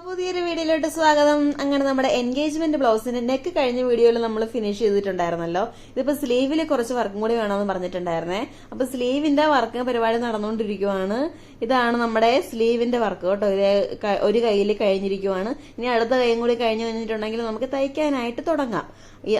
pudiera വീഡിയോയിലോട്ട് സ്വാഗതം. അങ്ങനെ നമ്മുടെ എൻഗേജ്മെന്റ് ബ്ലൗസിന്റെ നെക്ക് കഴിഞ്ഞ വീഡിയോയിൽ നമ്മൾ ഫിനിഷ് ചെയ്തിട്ടുണ്ടായിരുന്നല്ലോ. ഇതിപ്പോ സ്ലീവിൽ കുറച്ച് വർക്കും കൂടി വേണമെന്ന് പറഞ്ഞിട്ടുണ്ടായിരുന്നേ. അപ്പൊ സ്ലീവിന്റെ വർക്ക് പരിപാടി നടന്നുകൊണ്ടിരിക്കുവാണ്. ഇതാണ് നമ്മുടെ സ്ലീവിന്റെ വർക്ക് കേട്ടോ. ഇത് ഒരു കയ്യിൽ കഴിഞ്ഞിരിക്കുവാണ്. ഇനി അടുത്ത കൈയും കൂടി കഴിഞ്ഞു കഴിഞ്ഞിട്ടുണ്ടെങ്കിൽ നമുക്ക് തയ്ക്കാനായിട്ട് തുടങ്ങാം.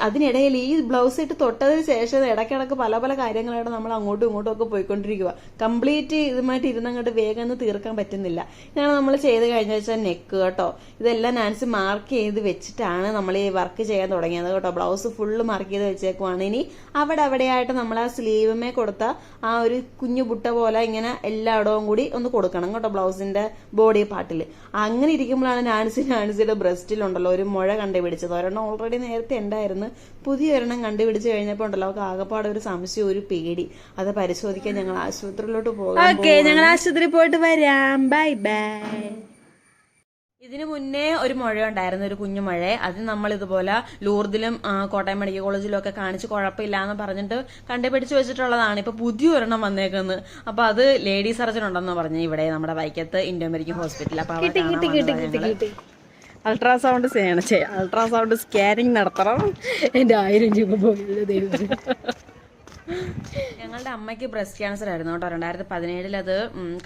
അതിനിടയിൽ ഈ ബ്ലൗസ് ഇട്ട് തൊട്ടതിന് ശേഷം ഇടയ്ക്കിടക്ക് പല പല കാര്യങ്ങളായിട്ട് നമ്മൾ അങ്ങോട്ടും ഇങ്ങോട്ടും ഒക്കെ പോയിക്കൊണ്ടിരിക്കുക കംപ്ലീറ്റ് ഇതുമായിട്ട് ഇരുന്നങ്ങോട്ട് വേഗം തീർക്കാൻ പറ്റുന്നില്ല. ഇതാണ് നമ്മൾ ചെയ്ത് കഴിഞ്ഞ വെച്ചാൽ നെക്ക് കേട്ടോ. ഇതെല്ലാം നാൻസി മാർക്ക് ചെയ്ത് വെച്ചിട്ടാണ് നമ്മൾ ഈ വർക്ക് ചെയ്യാൻ തുടങ്ങിയത് കേട്ടോ. ബ്ലൗസ് ഫുള്ള് മാർക്ക് ചെയ്ത് വെച്ചേക്കുവാണ്. ഇനി അവിടെ അവിടെയായിട്ട് നമ്മൾ ആ സ്ലീവുമേ കൊടുത്ത ആ ഒരു കുഞ്ഞു ബുട്ട പോലെ ഇങ്ങനെ എല്ലായിടവും കൂടി ഒന്ന് കൊടുക്കണം കേട്ടോ ബ്ലൗസിന്റെ ബോഡി പാർട്ടിൽ അങ്ങനെ ഇരിക്കുമ്പോഴാണ് നാൻസി നാൻസിയുടെ ബ്രസ്റ്റിലുണ്ടല്ലോ ഒരു മുഴ കണ്ടുപിടിച്ചത്. ഒരെണ്ണം ഓൾറെഡി നേരത്തെ ഉണ്ടായിരുന്നു. പുതിയ ഒരെണ്ണം കണ്ടുപിടിച്ച് കഴിഞ്ഞപ്പോൾ ഉണ്ടല്ലോ അവർക്ക് ആകപ്പാടെ ഒരു സംശയം ഒരു പേടി. അത് പരിശോധിക്കാൻ ഞങ്ങൾ ആശുപത്രിയിലോട്ട് പോകാം ഓക്കെ ഞങ്ങൾ ആശുപത്രി പോയിട്ട് വരാം. ബൈ ബൈ ഇതിനു മുന്നേ ഒരു മുഴ ഉണ്ടായിരുന്നു ഒരു കുഞ്ഞു മഴ. അത് നമ്മൾ ഇതുപോലെ ലൂർദിലും കോട്ടയം മെഡിക്കൽ കോളേജിലും ഒക്കെ കാണിച്ച് കുഴപ്പമില്ല എന്ന് പറഞ്ഞിട്ട് കണ്ടുപിടിച്ച് വെച്ചിട്ടുള്ളതാണ്. ഇപ്പൊ പുതിയ ഒരെണ്ണം വന്നേക്കുന്നത് അപ്പൊ അത് ലേഡി സർജൻ ഉണ്ടെന്ന് പറഞ്ഞു ഇവിടെ നമ്മുടെ വൈക്കത്ത് ഇന്ത്യ മെഡിക്കൽ ഹോസ്പിറ്റൽ അപ്പൊ അൾട്രാസൗണ്ട് ചെയ്യണം ചെയ്യാം. അൾട്രാസൗണ്ട് സ്കാനിങ് നടത്തണം. എന്റെ ആയിരം രൂപ പോയില്ല ദൈവം ഞങ്ങളുടെ അമ്മയ്ക്ക് ബ്രസ്റ്റ് ക്യാൻസർ ആയിരുന്നു കേട്ടോ. രണ്ടായിരത്തി പതിനേഴിൽ അത്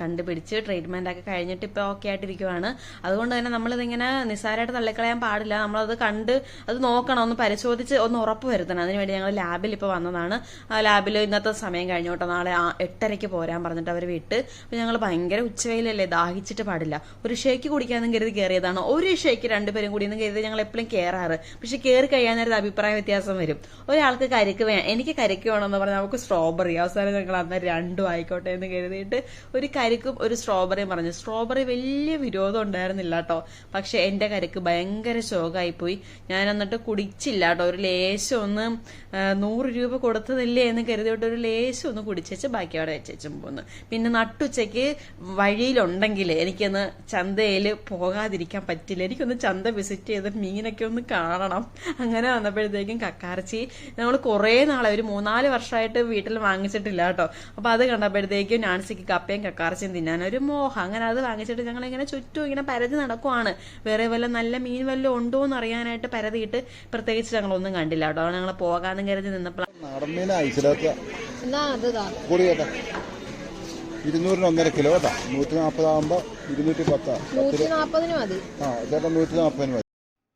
കണ്ടുപിടിച്ച് ട്രീറ്റ്മെന്റ് ഒക്കെ കഴിഞ്ഞിട്ട് ഇപ്പൊ ഓക്കെ ആയിട്ടിരിക്കുവാണ്. അതുകൊണ്ട് തന്നെ നമ്മളിതിങ്ങനെ നിസ്സാരമായിട്ട് തള്ളിക്കളയാൻ പാടില്ല. നമ്മളത് കണ്ട് അത് നോക്കണം ഒന്ന് പരിശോധിച്ച് ഒന്ന് ഉറപ്പ് വരുത്തണം. അതിനുവേണ്ടി ഞങ്ങൾ ലാബിൽ ഇപ്പൊ വന്നതാണ്. ആ ലാബിൽ ഇന്നത്തെ സമയം കഴിഞ്ഞു കേട്ടോ. നാളെ എട്ടരയ്ക്ക് പോരാൻ പറഞ്ഞിട്ട് അവർ വിട്ട്. അപ്പോൾ ഞങ്ങൾ ഭയങ്കര ഉച്ചവെയിലല്ലേ? ദാഹിച്ചിട്ട് പാടില്ല. ഒരു ഷേക്ക് കുടിക്കാനും കരുതി കയറിയതാണ് ഒരു ഷേക്ക് രണ്ടുപേരും കൂടി എന്ന് കരുതി ഞങ്ങൾ എപ്പോഴും കയറാറ് പക്ഷെ കയറി കഴിയാൻ നേരത്തെ അഭിപ്രായ വ്യത്യാസം വരും. ഒരാൾക്ക് കരിക്ക് വേണം എനിക്ക് കരിക്ക് വേണമെന്ന് പറഞ്ഞാൽ നമുക്ക് സ്ട്രോബെറി അവസാനം ഞങ്ങൾ അന്ന് രണ്ടും ആയിക്കോട്ടെ എന്ന് കരുതിയിട്ട് ഒരു കരിക്കും ഒരു സ്ട്രോബെറിയും പറഞ്ഞു. സ്ട്രോബെറി വലിയ വിരോധം ഉണ്ടായിരുന്നില്ല കേട്ടോ. പക്ഷെ എന്റെ കരിക്ക് ഭയങ്കര ശോകമായിപ്പോയി ഞാൻ എന്നിട്ട് കുടിച്ചില്ല കേട്ടോ. ഒരു ലേശം ഒന്ന് നൂറ് രൂപ കൊടുത്തതില്ലേ എന്ന് കരുതിയിട്ട് ഒരു ലേശം ഒന്ന് കുടിച്ചേച്ച് ബാക്കി അവിടെ വെച്ചേച്ചും പോന്നു. പിന്നെ നട്ടുച്ചയ്ക്ക് വഴിയിലുണ്ടെങ്കിൽ എനിക്കൊന്ന് ചന്തയിൽ പോകാതിരിക്കാൻ പറ്റില്ല. എനിക്കൊന്ന് ചന്ത വിസിറ്റ് ചെയ്ത് മീനൊക്കെ ഒന്ന് കാണണം. അങ്ങനെ വന്നപ്പോഴത്തേക്കും കക്കാർച്ചി നമ്മൾ കുറേ നാളെ ഒരു മൂന്നാൽ വർഷമായിട്ട് വീട്ടിൽ വാങ്ങിച്ചിട്ടില്ല കേട്ടോ. അപ്പൊ അത് കണ്ടപ്പോഴത്തേക്കും നാൻസിക്ക് കപ്പയും കക്കാർച്ചയും തിന്നാൻ ഒരു മോഹം. അങ്ങനെ അത് വാങ്ങിച്ചിട്ട് ഞങ്ങൾ ഇങ്ങനെ ചുറ്റും ഇങ്ങനെ പരതി നടക്കുവാണ്. വേറെ വല്ല നല്ല മീൻ വല്ലതും ഉണ്ടോ എന്ന് അറിയാനായിട്ട് പരതിയിട്ട് പ്രത്യേകിച്ച് ഞങ്ങളൊന്നും കണ്ടില്ല കേട്ടോ. ഞങ്ങൾ പോകാന്ന് കരുതി നിന്നപ്പോൾ ഇരുന്നൂറിന് ഒന്നര കിലോ കേട്ടോ. നൂറ്റി നാൽപ്പതാകുമ്പോൾ ഇരുന്നൂറ്റി പത്താ നൂറ്റി നാപ്പതിന് മതി. ആ ചേട്ടാ നൂറ്റി നാൽപ്പതിന് മതി.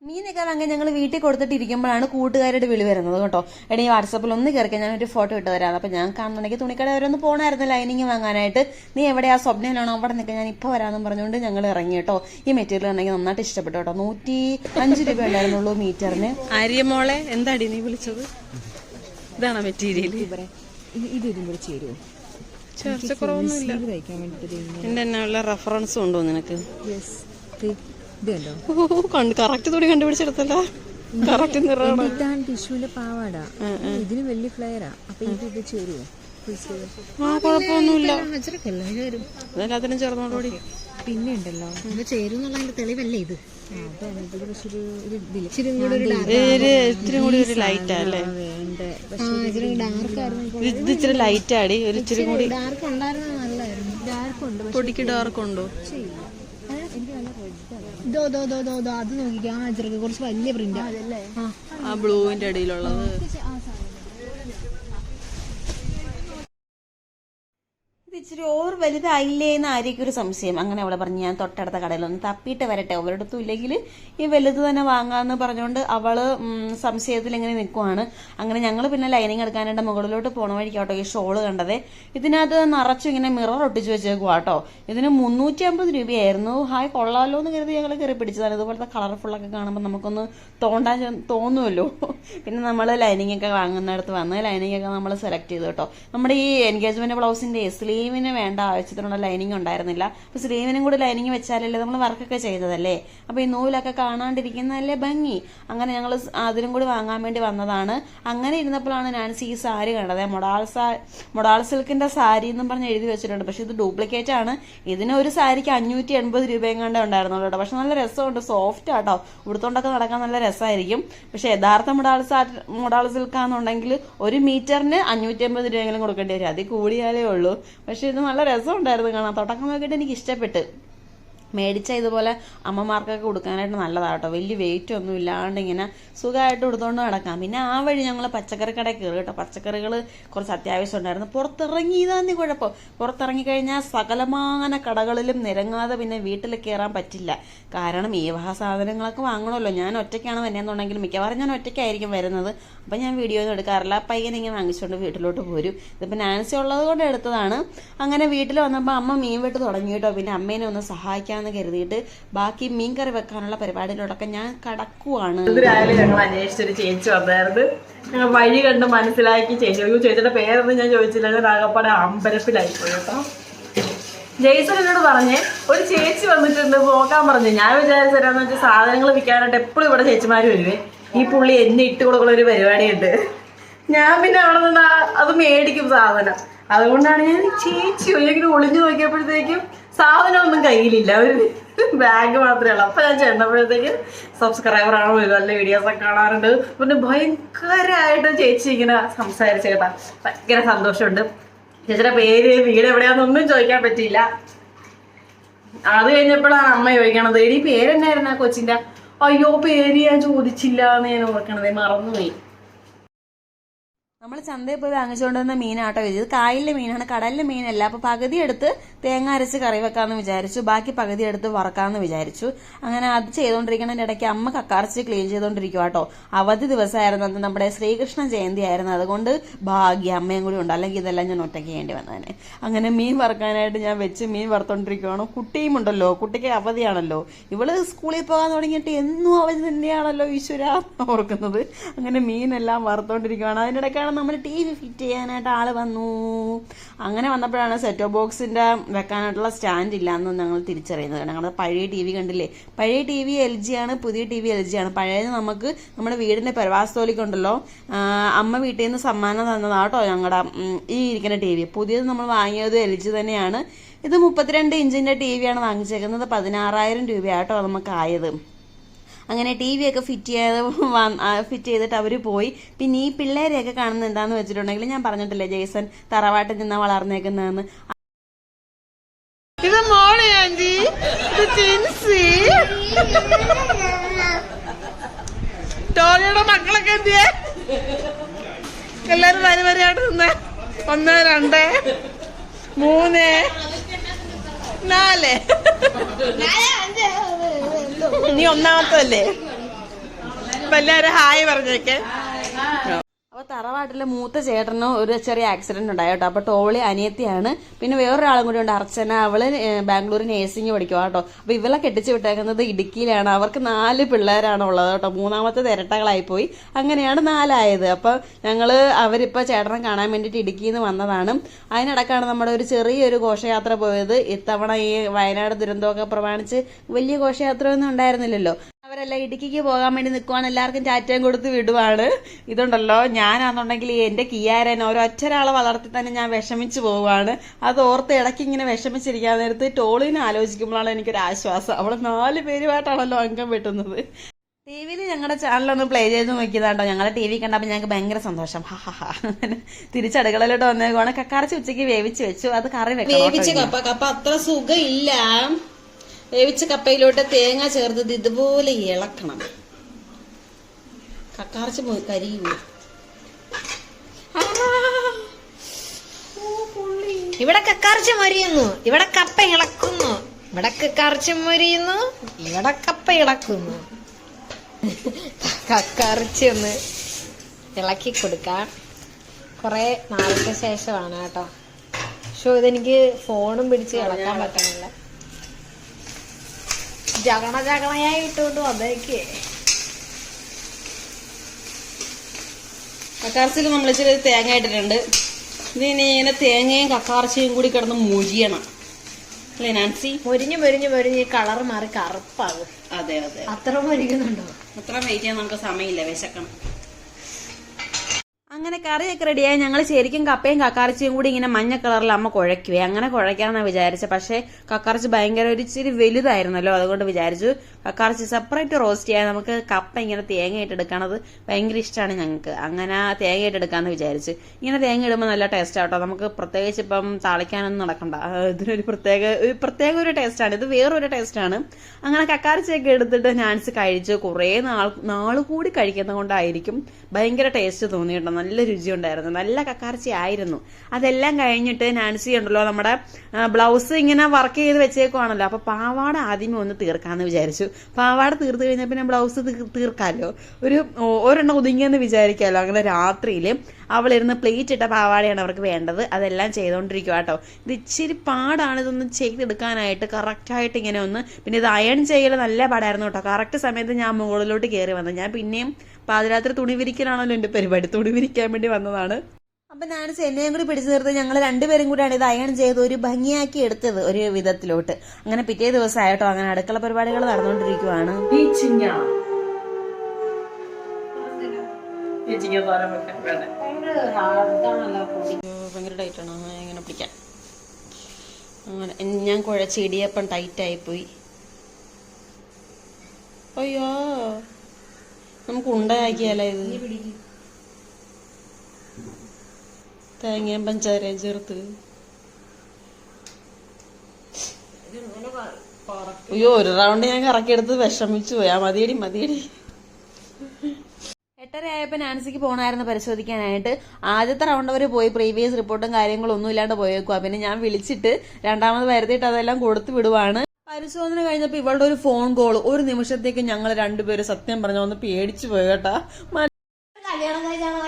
മീനൊക്കെ അങ്ങനെ ഞങ്ങൾ വീട്ടിൽ കൊടുത്തിട്ടിരിക്കുമ്പോഴാണ് കൂട്ടുകാരുടെ വിളി വരുന്നത് കേട്ടോ. എടീ വാട്സപ്പിൽ ഒന്ന് കയറിക്കാൻ ഒരു ഫോട്ടോ ഇട്ട് തരാം. അപ്പം ഞാൻ കാണുന്നുണ്ടെങ്കിൽ തുണിക്കട വരെ ഒന്ന് പോകണമായിരുന്നു ലൈനിങ് വാങ്ങാനായിട്ട്. നീ എവിടെ ആ സ്വപ്നയിലാണോ? അവിടെ നിൽക്കാൻ ഞാൻ ഇപ്പോൾ വരാമെന്ന് പറഞ്ഞുകൊണ്ട് ഞങ്ങൾ ഇറങ്ങി കേട്ടോ. ഈ മെറ്റീരിയൽ ഉണ്ടെങ്കിൽ നന്നായിട്ട് ഇഷ്ടപ്പെട്ടു കേട്ടോ. നൂറ്റി അഞ്ച് രൂപ ഉണ്ടായിരുന്നുള്ളൂ മീറ്ററിന് ആര്യമോളെ എന്താടി നീ വിളിച്ചത്? ഇതാണോ മെറ്റീരിയൽ ഇത് ഇതും കൂടെ ചേരുവോ ചേർച്ച കുറവൊന്നുമില്ല ഇല്ല വേണ്ടിട്ട് എന്റെ എന്നാ ഉള്ള റെഫറൻസും ഉണ്ടോ നിനക്ക്? യെസ് കറക്റ്റ് തുണി കണ്ടുപിടിച്ചെടുത്തല്ല. കറക്റ്റ് നിറമാണ്. പാവാട. ഇതിന് വലിയ ഫ്ലെയറാ. അപ്പൊ ഇത് ഇത് ചേരുവോ? ആ കുഴപ്പമൊന്നുമില്ല. അതെല്ലാത്തിനും പിന്നെ ഉണ്ടല്ലോ. ഇത് ചേരുന്നുള്ളതിന്റെ തെളിവല്ലേ ഇത്? ഇച്ചിരി ലൈറ്റ് ആടി. ഒരു ഇച്ചിരി കൂടി ഡാർക്ക് ഉണ്ടായിരുന്ന നല്ലായിരുന്നു ഡാർക്ക് ഉണ്ട് പൊടിക്ക് ഡാർക്ക് ഉണ്ടോ? ഇതോ ദോ അത് നോക്കിക്കാം. ആ ചെറുക്ക് കുറച്ച് വലിയ പ്രിന്റ് ആ. ബ്ലൂവിന്റെ ഇടയിലുള്ളത് ഇത് ഇച്ചിരി ഓവർ വലുതായില്ലേ എന്ന് ആയിരിക്കും ഒരു സംശയം. അങ്ങനെ അവളെ പറഞ്ഞു ഞാൻ തൊട്ടടുത്ത കടയിൽ ഒന്ന് തപ്പിയിട്ട് വരട്ടെ. അവരുടെ ഇല്ലെങ്കിൽ ഈ വലുത് തന്നെ വാങ്ങാമെന്ന് പറഞ്ഞുകൊണ്ട് അവൾ സംശയത്തിൽ ഇങ്ങനെ നിൽക്കുവാണ് അങ്ങനെ ഞങ്ങൾ പിന്നെ ലൈനിങ് എടുക്കാനായിട്ട് മുകളിലോട്ട് പോണ വഴിക്കാട്ടോ ഈ ഷോൾ കണ്ടത്. ഇതിനകത്ത് നിറച്ചു ഇങ്ങനെ മിറർ ഒട്ടിച്ച് വെച്ചേക്കുവാ കേട്ടോ ഇതിന് മുന്നൂറ്റി അമ്പത് രൂപയായിരുന്നു. ഹായ് കൊള്ളാമല്ലോ എന്ന് കരുതി ഞങ്ങൾ കയറി പിടിച്ചതാണ്. ഇതുപോലത്തെ കളർഫുള്ളൊക്കെ കാണുമ്പോൾ നമുക്കൊന്ന് തോണ്ടാൻ തോന്നുമല്ലോ പിന്നെ നമ്മൾ ലൈനിങ് ഒക്കെ വാങ്ങുന്നിടത്ത് വന്ന് ലൈനിങ് ഒക്കെ നമ്മൾ സെലക്ട് ചെയ്തു കേട്ടോ. നമ്മുടെ ഈ എൻഗേജ്മെന്റ് ബ്ലൗസിന്റെ സ്ലീവിന് വേണ്ട ആവശ്യത്തിനുള്ള ലൈനിങ് ഉണ്ടായിരുന്നില്ല. അപ്പൊ സ്ലീവിനും കൂടി ലൈനിങ് വെച്ചാലല്ലേ നമ്മൾ വർക്കൊക്കെ ചെയ്തതല്ലേ? അപ്പൊ ഈ നൂലൊക്കെ കാണാണ്ടിരിക്കുന്നതല്ലേ ഭംഗി? അങ്ങനെ ഞങ്ങൾ അതിനും കൂടി വാങ്ങാൻ വേണ്ടി വന്നതാണ്. അങ്ങനെ ഇരുന്നപ്പോഴാണ് നാൻസി ഈ സാരി കണ്ടത്. മൊഡാൾ സാ മൊഡാൾ സിൽക്കിന്റെ സാരി എന്നും പറഞ്ഞ് എഴുതി വെച്ചിട്ടുണ്ട്. പക്ഷെ ഇത് ഡ്യൂപ്ലിക്കേറ്റ് ആണ്. ഇതിന് ഒരു സാരിക്ക് അഞ്ഞൂറ്റി എൺപത് രൂപയും കണ്ടേ ഉണ്ടായിരുന്നുള്ളൂ കേട്ടോ. പക്ഷെ നല്ല രസമുണ്ട്. സോഫ്റ്റ് ആട്ടോ. ഉടുത്തോണ്ടൊക്കെ നടക്കാൻ നല്ല രസമായിരിക്കും പക്ഷെ യഥാർത്ഥ മുടാൾ സാ മുടാൾ സിൽക്കാന്നുണ്ടെങ്കിൽ ഒരു മീറ്ററിന് അഞ്ഞൂറ്റി അമ്പത് രൂപയെങ്കിലും കൊടുക്കേണ്ടി വരും. അതിൽ കൂടിയാലേ ഉള്ളൂ. പക്ഷെ ഇത് നല്ല രസമുണ്ടായിരുന്നു കാണാൻ. തുടക്കം നോക്കിയിട്ട് എനിക്ക് ഇഷ്ടപ്പെട്ട്. മേടിച്ച ഇതുപോലെ അമ്മമാർക്കൊക്കെ കൊടുക്കാനായിട്ട് നല്ലതാണ് കേട്ടോ. വലിയ വെയിറ്റ് ഒന്നും ഇല്ലാണ്ട് ഇങ്ങനെ സുഖമായിട്ട് എടുത്തുകൊണ്ട് നടക്കാം. പിന്നെ ആ വഴി ഞങ്ങൾ പച്ചക്കറി കടയിൽ കയറി കേട്ടോ. പച്ചക്കറികൾ കുറച്ച് അത്യാവശ്യം ഉണ്ടായിരുന്നു. പുറത്തിറങ്ങിയതാന്ന് കുഴപ്പം. പുറത്തിറങ്ങി കഴിഞ്ഞാൽ സകലമാന കടകളിലും നിരങ്ങാതെ പിന്നെ വീട്ടിൽ കയറാൻ പറ്റില്ല. കാരണം ഈ വക സാധനങ്ങളൊക്കെ വാങ്ങണമല്ലോ. ഞാൻ ഒറ്റയ്ക്കാണ് വരുന്നതെന്നുണ്ടെങ്കിൽ മിക്കവാറും ഞാൻ ഒറ്റയ്ക്കായിരിക്കും വരുന്നത്. അപ്പം ഞാൻ വീഡിയോ ഒന്നും എടുക്കാറില്ല. പയ്യനെ ഇങ്ങനെ വാങ്ങിച്ചുകൊണ്ട് വീട്ടിലോട്ട് പോരും. ഇതിപ്പോൾ നാൻസി ഉള്ളത് കൊണ്ട് എടുത്തതാണ്. അങ്ങനെ വീട്ടിൽ വന്നപ്പോൾ അമ്മ മീൻ വെട്ട് തുടങ്ങി കേട്ടോ. പിന്നെ അമ്മേനെ ഒന്ന് സഹായിക്കാമെന്ന് കരുതിയിട്ട് ബാക്കി മീൻ കറി വെക്കാനുള്ള പരിപാടിയിലൂടെ ഞാൻ കടക്കുവാണ്. രാവിലെ ഞങ്ങൾ അന്വേഷിച്ചൊരു ചേച്ചി വന്നായിരുന്നു. ഞങ്ങൾ വഴി കണ്ട് മനസ്സിലാക്കി ചേച്ചി. ചേച്ചിയുടെ പേരൊന്നും ഞാൻ ചോദിച്ചില്ല. ആകപ്പാടെ അമ്പരപ്പിലായി പോയി ജെയ്സൺ എന്നോട് പറഞ്ഞേ ഒരു ചേച്ചി വന്നിട്ടുണ്ട് പോകാൻ പറഞ്ഞു. ഞാൻ വിചാരിച്ചതാന്ന് വെച്ചാൽ സാധനങ്ങൾ വിൽക്കാനായിട്ട് എപ്പോഴും ഇവിടെ ചേച്ചിമാര് വരുവേ. ഈ പുള്ളി എന്നെ ഇട്ട് കൊടുക്കുന്ന ഒരു പരിപാടിയുണ്ട്. ഞാൻ പിന്നെ അവിടെ നിന്ന് അത് മേടിക്കും സാധനം. അതുകൊണ്ടാണ് ഞാൻ ചേച്ചി ഒഴിഞ്ഞു ഒളിഞ്ഞു നോക്കിയപ്പോഴത്തേക്കും സാധനം ഒന്നും കയ്യിലില്ല. ഒരു ബാഗ് മാത്രമേ ഉള്ളൂ. അപ്പൊ ഞാൻ ചെന്നപ്പോഴത്തേക്ക് സബ്സ്ക്രൈബർ ആണ് നല്ല വീഡിയോസ് ഒക്കെ കാണാറുണ്ട്. പിന്നെ ഭയങ്കരമായിട്ട് ചേച്ചി ഇങ്ങനെ സംസാരിച്ച കേട്ടാ. ഭയങ്കര സന്തോഷമുണ്ട്. ചേച്ചിയുടെ പേര് വീട് എവിടെയാണെന്നൊന്നും ചോദിക്കാൻ പറ്റിയില്ല. അത് കഴിഞ്ഞപ്പോഴാണ് അമ്മ ചോദിക്കണത് എടി പേരെന്നായിരുന്നു ആ കൊച്ചിന്റെ? അയ്യോ പേര് ഞാൻ ചോദിച്ചില്ല എന്ന് ഞാൻ ഓർക്കണത് മറന്നുപോയി. നമ്മൾ ചന്തയിൽ പോയി വാങ്ങിച്ചുകൊണ്ട് വന്ന മീനാട്ടോ ഇത്. കായലിലെ മീനാണ് കടലിലെ മീനല്ല. അപ്പൊ പകുതി എടുത്ത് തേങ്ങ അരച്ച് കറി വെക്കാന്ന് വിചാരിച്ചു. ബാക്കി പകുതി എടുത്ത് വറക്കാന്ന് വിചാരിച്ചു. അങ്ങനെ അത് ചെയ്തുകൊണ്ടിരിക്കുന്നതിന്റെ ഇടയ്ക്ക് അമ്മ കക്കാർച്ച് ക്ലീൻ ചെയ്തുകൊണ്ടിരിക്കുക കേട്ടോ അവധി ദിവസമായിരുന്നു അത് നമ്മുടെ ശ്രീകൃഷ്ണ ജയന്തി ആയിരുന്നു. അതുകൊണ്ട് ഭാഗ്യ അമ്മയും കൂടി ഉണ്ട്. അല്ലെങ്കിൽ ഇതെല്ലാം ഞാൻ ഒറ്റയ്ക്ക് ചെയ്യേണ്ടി വന്നതിന് അങ്ങനെ മീൻ വറക്കാനായിട്ട് ഞാൻ വെച്ച് മീൻ വറുത്തോണ്ടിരിക്കുകയാണ് കുട്ടിയും ഉണ്ടല്ലോ. കുട്ടിക്ക് അവധിയാണല്ലോ. ഇവൾ സ്കൂളിൽ പോകാൻ തുടങ്ങിയിട്ട് എന്നും അവധി തന്നെയാണല്ലോ ഈശ്വര ഓർക്കുന്നത്. അങ്ങനെ മീനെല്ലാം വറുത്തോണ്ടിരിക്കുവാണ്. അതിനിടയ്ക്കാണ് നമ്മൾ ടി വി ഫിറ്റ് ചെയ്യാനായിട്ട് ആൾ വന്നു. അങ്ങനെ വന്നപ്പോഴാണ് സെറ്റ് സെറ്റോ ബോക്സിന്റെ വെക്കാനായിട്ടുള്ള സ്റ്റാൻഡ് ഇല്ലാന്ന് ഞങ്ങൾ തിരിച്ചറിയുന്നത്. ഞങ്ങളുടെ പഴയ ടി വി കണ്ടില്ലേ? പഴയ ടി വി എൽ ജി ആണ് പുതിയ ടി വി എൽ ജി ആണ്. പഴയത് നമുക്ക് നമ്മുടെ വീടിന്റെ പെരവാസ്തോലിക്കുണ്ടല്ലോ അമ്മ വീട്ടിൽ നിന്ന് സമ്മാനം തന്നതാട്ടോ ഞങ്ങളുടെ ഈ ഇരിക്കുന്ന ടി വി പുതിയത് നമ്മൾ വാങ്ങിയത് എൽ ജി തന്നെയാണ്. ഇത് മുപ്പത്തിരണ്ട് ഇഞ്ചിന്റെ ടി വിയാണ് വാങ്ങിച്ചേക്കുന്നത്. പതിനാറായിരം രൂപയാട്ടോ നമുക്കായത് അങ്ങനെ ടി വി ഒക്കെ ഫിറ്റ് ചെയ്ത് ഫിറ്റ് ചെയ്തിട്ട് അവർ പോയി. പിന്നെ ഈ പിള്ളേരെയൊക്കെ കാണുന്നത് എന്താണെന്ന് വെച്ചിട്ടുണ്ടെങ്കിൽ ഞാൻ പറഞ്ഞിട്ടില്ലേ ജേസൺ തറവാട്ടിൽ നിന്നാ വളർന്നേക്കുന്നതെന്ന്. ഇത് മോളെ ആന്റി ടോളിയുടെ മക്കളൊക്കെ എന്തിയെ? എല്ലാരും വരി വരിയായിട്ട് നിന്നേ. ഒന്ന് രണ്ട് മൂന്ന് നാല്. നീ ഒന്നാമത്തല്ലേ അപ്പൊ എല്ലാരും ഹായ് പറഞ്ഞേക്കെ അപ്പോൾ തറവാട്ടിലെ മൂത്ത ചേട്ടന് ഒരു ചെറിയ ആക്സിഡന്റ് ഉണ്ടായി കേട്ടോ. അപ്പോൾ ടോളി അനിയത്തിയാണ്. പിന്നെ വേറൊരാളും കൂടി ഉണ്ട് അർച്ചന. അവൾ ബാംഗ്ലൂർ നേഴ്സിംഗ് പഠിക്കുക കേട്ടോ. അപ്പോൾ ഇവളെ കെട്ടിച്ച് വിട്ടേക്കുന്നത് ഇടുക്കിയിലാണ്. അവർക്ക് നാല് പിള്ളേരാണ് ഉള്ളത് കേട്ടോ. മൂന്നാമത്തെ ഇരട്ടകളായി പോയി. അങ്ങനെയാണ് നാലായത്. അപ്പോൾ ഞങ്ങൾ അവരിപ്പോൾ ചേട്ടനെ കാണാൻ വേണ്ടിയിട്ട് ഇടുക്കിയിൽ നിന്ന് വന്നതാണ്. അതിനിടക്കാണ് നമ്മുടെ ഒരു ചെറിയൊരു ഘോഷയാത്ര പോയത്. ഇത്തവണ ഈ വയനാട് ദുരന്തമൊക്കെ പ്രമാണിച്ച് വലിയ ഘോഷയാത്ര ഒന്നും ഉണ്ടായിരുന്നില്ലല്ലോ. അവരെല്ലാം ഇടുക്കിക്ക് പോകാൻ വേണ്ടി നിൽക്കുവാണ് എല്ലാവർക്കും ചാറ്റം കൊടുത്ത് വിടുവാണ്. ഇതുണ്ടല്ലോ ഞാനാണെന്നുണ്ടെങ്കിൽ എന്റെ കിയാരൻ ഒരൊറ്റ ഒരാളെ വളർത്തി തന്നെ ഞാൻ വിഷമിച്ചു പോവുകയാണ്. അത് ഓർത്ത് ഇടയ്ക്ക് ഇങ്ങനെ വിഷമിച്ചിരിക്കാൻ നേരത്ത് ടോളിനെ ആലോചിക്കുമ്പോഴാണ് എനിക്കൊരു ആശ്വാസം അവൾ നാല് പേരുമായിട്ടാണല്ലോ അംഗം വെട്ടുന്നത്. ടി വിയിൽ ഞങ്ങളുടെ ചാനലൊന്ന് പ്ലേ ചെയ്ത് നോക്കിയതാണ്ടോ? ഞങ്ങളുടെ ടി വി കണ്ടപ്പോൾ ഞങ്ങൾക്ക് ഭയങ്കര സന്തോഷം. ഹാ ഹാ ഹാ. തിരിച്ചടുക്കളയിലോട്ട് വന്നേക്കുവാണ്. കക്കാറച്ചി ഉച്ചയ്ക്ക് വേവിച്ച് വെച്ചു. അത് കറി വെക്കാം വേവിച്ച് കപ്പ. കപ്പ അത്ര സുഖമില്ല. വേവിച്ച കപ്പയിലോട്ട് തേങ്ങ ചേർത്തത് ഇതുപോലെ ഇളക്കണം. കക്കാർച്ച് കരിയുമോ ഇവിടെ കക്കാർച്ച മൊരിയുന്നു. ഇവിടെ കപ്പ ഇളക്കുന്നു. ഇവിടെ കക്കാർച്ച മൊരിയുന്നു. ഇവിടെ കപ്പ ഇളക്കുന്നു. കക്കാർച്ച ഒന്ന് ഇളക്കി കൊടുക്കാം. കുറെ നാളത്തെ ശേഷമാണ് കേട്ടോ. പക്ഷോ ഇതെനിക്ക് ഫോണും പിടിച്ച് ഇളക്കാൻ പറ്റണില്ല. ജഗണ ജഗണയായി ഇട്ടുകൊണ്ട് വന്നേക്കേ. കക്കാർച്ചിൽ നമ്മൾ ഇച്ചിരി തേങ്ങ ഇട്ടിട്ടുണ്ട്. ഇതിനെ ഇങ്ങനെ തേങ്ങയും കക്കാർച്ചയും കൂടി കിടന്ന് മുരിയണം. അല്ലേ നാൻസി? മുരിഞ്ഞ് മുരിഞ്ഞ് മുരിഞ്ഞ് കളർ മാറി കറുപ്പാകും. അതെ അതെ. അത്ര മുരിക്കുന്നുണ്ടോ? അത്ര വെയിറ്റ് ചെയ്യാൻ നമുക്ക് സമയമില്ല. വിശക്കണം. അങ്ങനെ കറിയൊക്കെ റെഡിയായി ഞങ്ങൾ ശരിക്കും കപ്പയും കക്കാറച്ചിയും കൂടി ഇങ്ങനെ മഞ്ഞ കളറിൽ അമ്മ കുഴയ്ക്കുവേ. അങ്ങനെ കുഴയ്ക്കാന്നാണ് വിചാരിച്ചത് പക്ഷേ കക്കാറച്ചി ഭയങ്കര ഒരു ഇച്ചിരി വലുതായിരുന്നല്ലോ. അതുകൊണ്ട് വിചാരിച്ചു കക്കാറച്ചി സെപ്പറേറ്റ് റോസ്റ്റ് ചെയ്യാൻ നമുക്ക് കപ്പ ഇങ്ങനെ തേങ്ങ ഇട്ടെടുക്കണത് ഭയങ്കര ഇഷ്ടമാണ് ഞങ്ങൾക്ക് അങ്ങനെ തേങ്ങ ഇട്ടെടുക്കാന്ന് വിചാരിച്ച്. ഇങ്ങനെ തേങ്ങ ഇടുമ്പോൾ നല്ല ടേസ്റ്റ് ആട്ടോ. നമുക്ക് പ്രത്യേകിച്ച് ഇപ്പം താളിക്കാനൊന്നും നടക്കണ്ട. ഇതിനൊരു പ്രത്യേക ഒരു പ്രത്യേക ഒരു ടേസ്റ്റാണ് ഇത് വേറൊരു ടേസ്റ്റാണ് അങ്ങനെ കക്കാറച്ചിയൊക്കെ എടുത്തിട്ട് നാൻസ് കഴിച്ചു. കുറേ നാൾ നാൾ കൂടി കഴിക്കുന്നത് കൊണ്ടായിരിക്കും ഭയങ്കര ടേസ്റ്റ് തോന്നിയിട്ടുണ്ട്? നല്ല രുചി ഉണ്ടായിരുന്നു നല്ല കക്കാർച്ചി ആയിരുന്നു അതെല്ലാം കഴിഞ്ഞിട്ട് നാൻസി ഉണ്ടല്ലോ നമ്മുടെ ബ്ലൗസ് ഇങ്ങനെ വർക്ക് ചെയ്ത് വെച്ചേക്കുവാണല്ലോ. അപ്പൊ പാവാട ആദ്യമേ ഒന്ന് തീർക്കാന്ന് വിചാരിച്ചു. പാവാട തീർത്ത് കഴിഞ്ഞാൽ പിന്നെ ബ്ലൗസ് തീർക്കാമല്ലോ ഒരു ഒരെണ്ണം ഒതുങ്ങിയെന്ന് വിചാരിക്കാമല്ലോ അങ്ങനെ രാത്രിയിൽ അവളിരുന്ന് പ്ലേറ്റ് ഇട്ട പാവാടയാണ് അവർക്ക് വേണ്ടത്. അതെല്ലാം ചെയ്തുകൊണ്ടിരിക്കുക കേട്ടോ ഇത് ഇച്ചിരി പാടാണ് ഇതൊന്ന് ചെയ്തെടുക്കാനായിട്ട് കറക്റ്റായിട്ട് ഇങ്ങനെ ഒന്ന്. പിന്നെ ഇത് അയൺ ചെയ്യൽ നല്ല പാടായിരുന്നു കേട്ടോ കറക്റ്റ് സമയത്ത് ഞാൻ മുകളിലോട്ട് കയറി വന്നത് ഞാൻ പിന്നെയും പാതിരാത്രി തുണി വിരിക്കലാണല്ലോ എന്റെ പരിപാടി. തുണി വിരിക്കാൻ വേണ്ടി വന്നതാണ്. അപ്പൊ ഞാൻ എന്നെയും കൂടി പിടിച്ചു നിർത്തി. ഞങ്ങൾ രണ്ടുപേരും കൂടിയാണ് ഇത് അയൺ ചെയ്ത് ഒരു ഭംഗിയാക്കി എടുത്തത് ഒരു വിധത്തിലോട്ട്. അങ്ങനെ പിറ്റേ ദിവസമായിട്ടോ അങ്ങനെ അടുക്കള പരിപാടികൾ നടന്നുകൊണ്ടിരിക്കുവാണ്. ടൈറ്റാണ്. എങ്ങനെ പിടിക്കാൻ. ഞാൻ കുഴച്ച് ഇടിയപ്പം ടൈറ്റായി പോയി അയ്യോ. നമുക്ക് ഉണ്ടയാക്കിയാലേ ഇത്? തേങ്ങയും പഞ്ചാരയും ചേർത്ത്. അയ്യോ ഒരു റൗണ്ട് ഞാൻ കറക്കിയെടുത്ത് വിഷമിച്ചു പോയി. ആ മതിയടി മതിയടി. എട്ടര ആയപ്പോൾ നാൻസിക്ക് പോകണമായിരുന്നു പരിശോധിക്കാനായിട്ട്. ആദ്യത്തെ റൗണ്ട് അവർ പോയി പ്രീവിയസ് റിപ്പോർട്ടും കാര്യങ്ങളും ഒന്നും ഇല്ലാണ്ട് പോയേക്കുക പിന്നെ ഞാൻ വിളിച്ചിട്ട് രണ്ടാമത് വരുത്തിയിട്ട് അതെല്ലാം കൊടുത്തു വിടുവാണ്. പരിശോധന കഴിഞ്ഞപ്പോൾ ഇവളുടെ ഒരു ഫോൺ കോൾ ഒരു നിമിഷത്തേക്ക് ഞങ്ങൾ രണ്ടുപേരും സത്യം പറഞ്ഞു ഒന്ന് പേടിച്ചു പോയി കേട്ടാ. കല്യാണം കഴിച്ചാണോ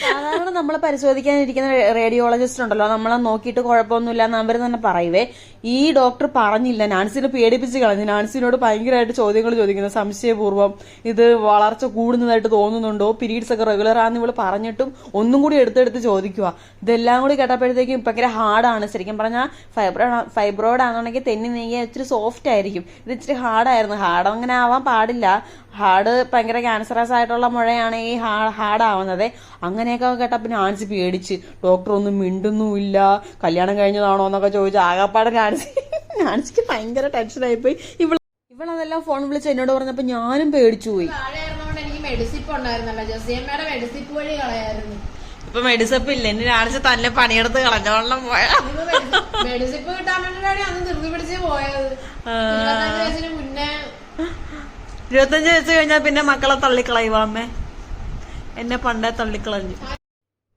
സാധാരണ നമ്മളെ പരിശോധിക്കാനിരിക്കുന്ന റേഡിയോളജിസ്റ്റ് ഉണ്ടല്ലോ. നമ്മളെ നോക്കിയിട്ട് കുഴപ്പമൊന്നുമില്ല എന്ന് അവർ തന്നെ പറയുവേ. ഈ ഡോക്ടർ പറഞ്ഞില്ല. നാൻസിനെ പേടിപ്പിച്ച് കളഞ്ഞു. നാൻസിനോട് ഭയങ്കരമായിട്ട് ചോദ്യങ്ങൾ ചോദിക്കുന്നു. സംശയപൂർവം ഇത് വളർച്ച കൂടുന്നതായിട്ട് തോന്നുന്നുണ്ടോ? പീരീഡ്സ് ഒക്കെ റെഗുലർ ആണെന്ന് ഇവൾ പറഞ്ഞിട്ടും ഒന്നും കൂടി എടുത്തെടുത്ത് ചോദിക്കുക ഇതെല്ലാം കൂടി കേട്ടപ്പോഴത്തേക്കും ഭയങ്കര ഹാർഡാണ് ശരിക്കും പറഞ്ഞാൽ ഫൈബ്രോഡ് ഫൈബ്രോയിഡ് ആണെന്നുണ്ടെങ്കിൽ തെന്നി നീങ്ങിയ ഇച്ചിരി സോഫ്റ്റ് ആയിരിക്കും. ഇത് ഇച്ചിരി ഹാർഡായിരുന്നു ഹാർഡ് അങ്ങനെ ആവാൻ പാടില്ല. ഹാർഡ് ഭയങ്കര ക്യാൻസറസ് ആയിട്ടുള്ള മുഴയാണ് ഈ ഹാ ഹാഡാവുന്നത് അങ്ങനെയൊക്കെ കേട്ടാൽ പിന്നെ ആൻസി പേടിച്ച് ഡോക്ടർ ഒന്നും മിണ്ടുന്നുമില്ല. കല്യാണം കഴിഞ്ഞതാണോ എന്നൊക്കെ ചോദിച്ചു ആകപ്പാടെ ആൻസി ആൻസിക്ക് ഭയങ്കര ടെൻഷനായിപ്പോയി ഇവൾ ഇവളതെല്ലാം ഫോൺ വിളിച്ച് എന്നോട് പറഞ്ഞപ്പോൾ ഞാനും പേടിച്ചു പോയി. ഇപ്പൊ മെഡിസപ്പ് ഇല്ല. എന്നെ നാൻസി തന്നെ പണിയെടുത്ത് കളഞ്ഞോളം പോയ. മെഡിസിപ്പ് കിട്ടാൻ വേണ്ടിയിട്ടാണ് അന്ന് ധൃതി പിടിച്ച് പോയത്. മുന്നേ ഇരുപത്തഞ്ച് വയസ്സ് കഴിഞ്ഞാൽ പിന്നെ മക്കളെ തള്ളിക്കളയുവാ അമ്മേ. എന്നെ പണ്ടേ തള്ളിക്കളഞ്ഞു.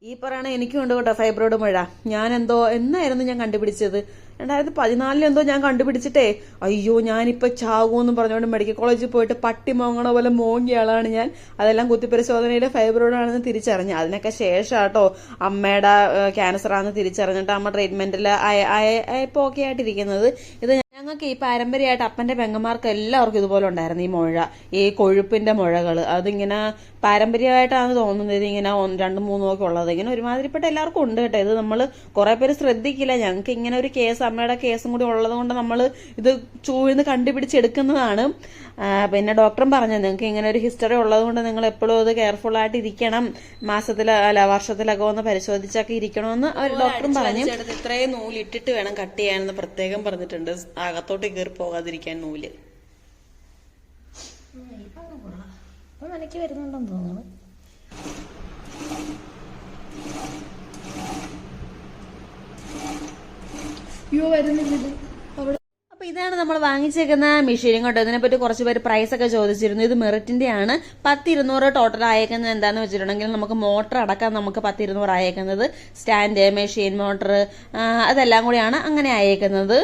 ഈ പറയണ എനിക്കും ഉണ്ട് കേട്ടോ ഫൈബ്രോയിഡ് മുഴ. ഞാൻ എന്തോ എന്നായിരുന്നു ഞാൻ കണ്ടുപിടിച്ചത്. രണ്ടായിരത്തി പതിനാലിൽ എന്തോ ഞാൻ കണ്ടുപിടിച്ചിട്ടേ. അയ്യോ ഞാനിപ്പോ ചാകുമെന്ന് പറഞ്ഞുകൊണ്ട് മെഡിക്കൽ കോളേജിൽ പോയിട്ട് പട്ടി മോങ്ങണ പോലെ മോങ്ങിയ ആളാണ് ഞാൻ. അതെല്ലാം കുത്തിപ്പരിശോധനയുടെ ഫൈബ്രോയിഡ് ആണെന്ന് തിരിച്ചറിഞ്ഞു. അതിനൊക്കെ ശേഷം കേട്ടോ അമ്മയുടെ ക്യാൻസറാണെന്ന് തിരിച്ചറിഞ്ഞിട്ട് അമ്മ ട്രീറ്റ്മെന്റിൽ ആയപ്പോൾ ഓക്കെ ആയിട്ടിരിക്കുന്നത്. ഇത് ഞങ്ങൾക്ക് ഈ പാരമ്പര്യമായിട്ട് അപ്പന്റെ പെങ്ങന്മാർക്ക് എല്ലാവർക്കും ഇതുപോലെ ഉണ്ടായിരുന്നു ഈ മുഴ ഈ കൊഴുപ്പിന്റെ മുഴകൾ അതിങ്ങനെ പാരമ്പര്യമായിട്ടാണ് തോന്നുന്നത്. ഇങ്ങനെ രണ്ട് മൂന്നും ഒക്കെ ഉള്ളത്. ഇങ്ങനെ ഒരുമാതിരിപ്പെട്ട എല്ലാവർക്കും ഉണ്ട് കേട്ടോ. ഇത് നമ്മൾ കുറേ പേര് ശ്രദ്ധിക്കില്ല. ഞങ്ങൾക്ക് ഇങ്ങനെ ഒരു കേസ് അമ്മയുടെ കേസും കൂടി ഉള്ളത് കൊണ്ട് നമ്മൾ ഇത് ചൂഴ്ന്ന് കണ്ടുപിടിച്ചെടുക്കുന്നതാണ് പിന്നെ ഡോക്ടറും പറഞ്ഞു നിങ്ങൾക്ക് ഇങ്ങനെ ഒരു ഹിസ്റ്ററി ഉള്ളത് കൊണ്ട് നിങ്ങൾ എപ്പോഴും അത് കെയർഫുൾ ആയിട്ട് ഇരിക്കണം. മാസത്തിൽ അല്ല വർഷത്തിലൊക്കെ ഒന്ന് പരിശോധിച്ചൊക്കെ ഇരിക്കണമെന്ന് ഡോക്ടറും പറഞ്ഞു. ഇത്രയും നൂലിട്ടിട്ട് വേണം കട്ട് ചെയ്യാനെന്ന് പ്രത്യേകം പറഞ്ഞിട്ടുണ്ട്. അകത്തോട്ട് കയറി പോകാതിരിക്കാൻ നൂൽ. അപ്പൊ മനക്ക് വരുന്നുണ്ടെന്ന് തോന്നുന്നു. അയ്യോ വരുന്നില്ല ഇതാണ് നമ്മൾ വാങ്ങിച്ചേക്കുന്ന മെഷീനും കേട്ടോ. ഇതിനെപ്പറ്റി കുറച്ച് പേര് പ്രൈസ് ഒക്കെ ചോദിച്ചിരുന്നു. ഇത് മെറിറ്റിന്റെ ആണ് പത്ത് ഇരുന്നൂറ് ടോട്ടൽ ആയേക്കുന്നത് എന്താന്ന് വെച്ചിട്ടുണ്ടെങ്കിൽ നമുക്ക് മോട്ടർ അടക്കം നമുക്ക് പത്ത് ഇരുന്നൂറ് ആയേക്കുന്നത് സ്റ്റാൻഡ് മെഷീൻ മോട്ടർ അതെല്ലാം കൂടിയാണ് അങ്ങനെ അയക്കുന്നത്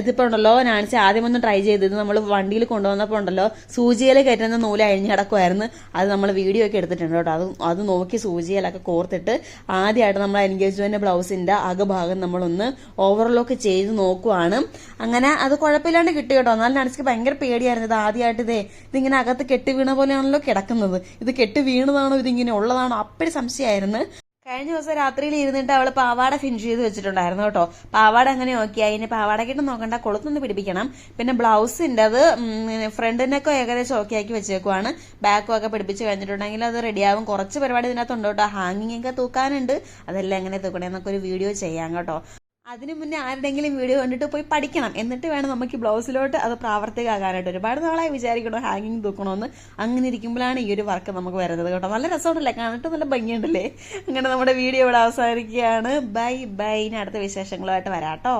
ഇതിപ്പോ ഉണ്ടല്ലോ നാണിച്ച് ആദ്യം ഒന്ന് ട്രൈ ചെയ്തത് നമ്മൾ വണ്ടിയിൽ കൊണ്ടുവന്നപ്പോൾ ഉണ്ടല്ലോ സൂചിയിൽ കയറ്റുന്ന നൂൽ അഴിഞ്ഞ് കിടക്കുമായിരുന്നു അത് നമ്മൾ വീഡിയോ ഒക്കെ എടുത്തിട്ടുണ്ട് കേട്ടോ. അത് അത് നോക്കി സൂചിയിലൊക്കെ കോർത്തിട്ട് ആദ്യമായിട്ട് നമ്മൾ എൻഗേജ്മെന്റ് ബ്ലൗസിന്റെ അകഭാഗം നമ്മളൊന്ന് ഓവർലോക്ക് ചെയ്ത് നോക്കുവാണ്. അങ്ങനെ അത് കുഴപ്പമില്ലാണ്ട് കിട്ടി കേട്ടോ. എന്നാലും നടിച്ചിക്ക് ഭയങ്കര പേടിയായിരുന്നു. ഇത് ആദ്യമായിട്ട് ഇതേ ഇതിങ്ങനെ അകത്ത് കെട്ടി വീണ പോലെയാണല്ലോ കിടക്കുന്നത്. ഇത് കെട്ടി വീണതാണോ ഇതിങ്ങനെ ഉള്ളതാണോ? അപ്പഴ് സംശയമായിരുന്നു. കഴിഞ്ഞ ദിവസം രാത്രിയിൽ ഇരുന്നിട്ട് അവൾ പാവാട ഫിനിഷ് ചെയ്ത് വെച്ചിട്ടുണ്ടായിരുന്നു കേട്ടോ. പാവാട അങ്ങനെ നോക്കിയാൽ ഇനി പാവാടക്കിട്ട് നോക്കണ്ട കൊളുത്തൊന്ന് പിടിപ്പിക്കണം. പിന്നെ ബ്ലൗസിന്റെ അത് ഫ്രണ്ടിനൊക്കെ ഏകദേശം ഓക്കെ ആക്കി വെച്ചേക്കുവാണ്. ബാക്കും ഒക്കെ പിടിപ്പിച്ച് കഴിഞ്ഞിട്ടുണ്ടെങ്കിൽ അത് റെഡിയാവും. കുറച്ച് പരിപാടി ഇതിനകത്തുണ്ട് കേട്ടോ. ഹാങ്ങിങ് ഒക്കെ തൂക്കാനുണ്ട്. അതെല്ലാം എങ്ങനെ തൂക്കണേന്നൊക്കെ ഒരു വീഡിയോ ചെയ്യാം കേട്ടോ. അതിനു മുന്നേ ആരുടെങ്കിലും വീഡിയോ കണ്ടിട്ട് പോയി പഠിക്കണം. എന്നിട്ട് വേണം നമുക്ക് ബ്ലൗസിലോട്ട് അത് പ്രാവർത്തികമാകാനായിട്ട്. ഒരുപാട് നാളായി വിചാരിക്കണോ ഹാങ്ങിങ് തൂക്കണമെന്ന് അങ്ങനെ ഇരിക്കുമ്പോഴാണ് ഈ ഒരു വർക്ക് നമുക്ക് വരുന്നത് കേട്ടോ. നല്ല രസമുണ്ടല്ലേ? കാണിട്ട് നല്ല ഭംഗിയുണ്ടല്ലേ? അങ്ങനെ നമ്മുടെ വീഡിയോ ഇവിടെ അവസാനിക്കുകയാണ്. Bye bye. ഇനി അടുത്ത വിശേഷങ്ങളുമായിട്ട് വരാട്ടോ